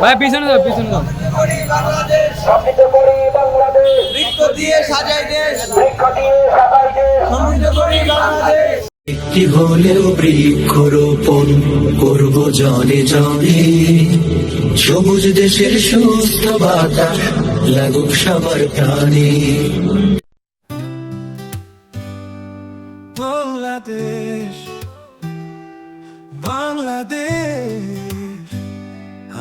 ভাই পিছনে যাও পিছনে যাও। স্থাপিত করি বাংলাদেশ। বৃক্ষ দিয়ে সাজাই দেশ। বৃক্ষ দিয়ে সাজাই দেশ। সমৃদ্ধ করি বাংলাদেশ। একটি হলেও বৃক্ষরোপণ করব জনে জনে সবুজ দেশের সুস্থ বাতাস লাগুক সবার প্রাণে। বাংলাদেশ বাংলাদেশ।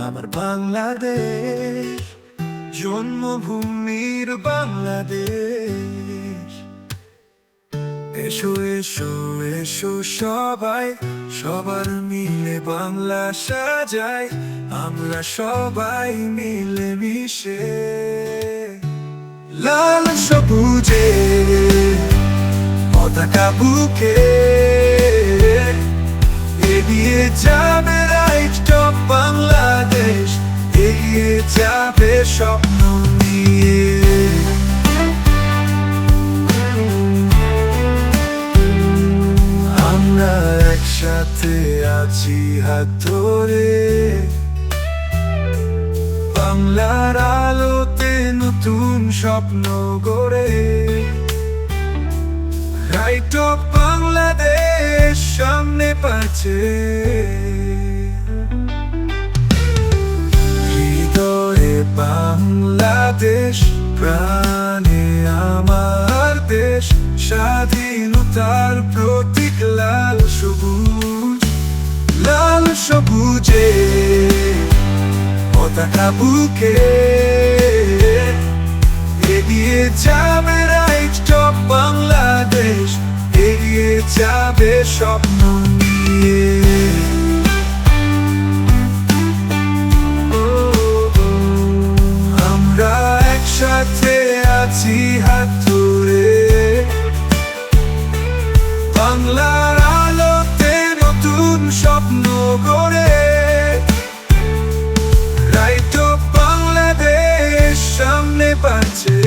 আমার বাংলাদেশ, জন্মভূমির বাংলাদেশ। এসো এসো এসো সবাই, সবার মিলে বাংলা সাজাই, আমরা সবাই মিলে মিশে লাল সবুজে, পতাকা বুকে এগিয়ে যাবে একসাথে আছি হাত ধরে। বাংলার আলোতে নতুন স্বপ্ন গড়ে। রাইট অফ বাংলাদেশ সামনে পাচ্ছে। হৃদয়ে বাংলাদেশ, প্রাণে আমার দেশ। স্বাধীনতার প্রতীক লাল সবুজ, লাল সবুজে, পতাকা বুকে এগিয়ে যাবে রাইট বাংলাদেশ, এগিয়ে যাবে স্বপ্ন। বাংলার আলোতে নতুন স্বপ্ন গড়ে। রাইট বাংলাদেশ সামনে পাচ্ছে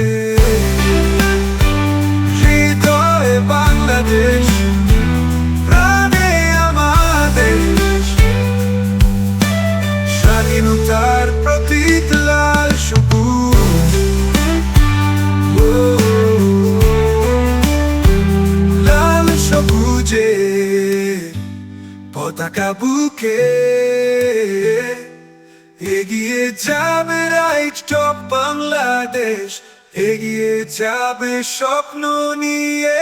হৃদয়ে বাংলাদেশ, প্রাণে আমাদের। স্বাধীনতার প্রতীক পতাকা বুকে এগিয়ে যাবে রাইট টপ বাংলাদেশ এগিয়ে যাবে স্বপ্ন নিয়ে।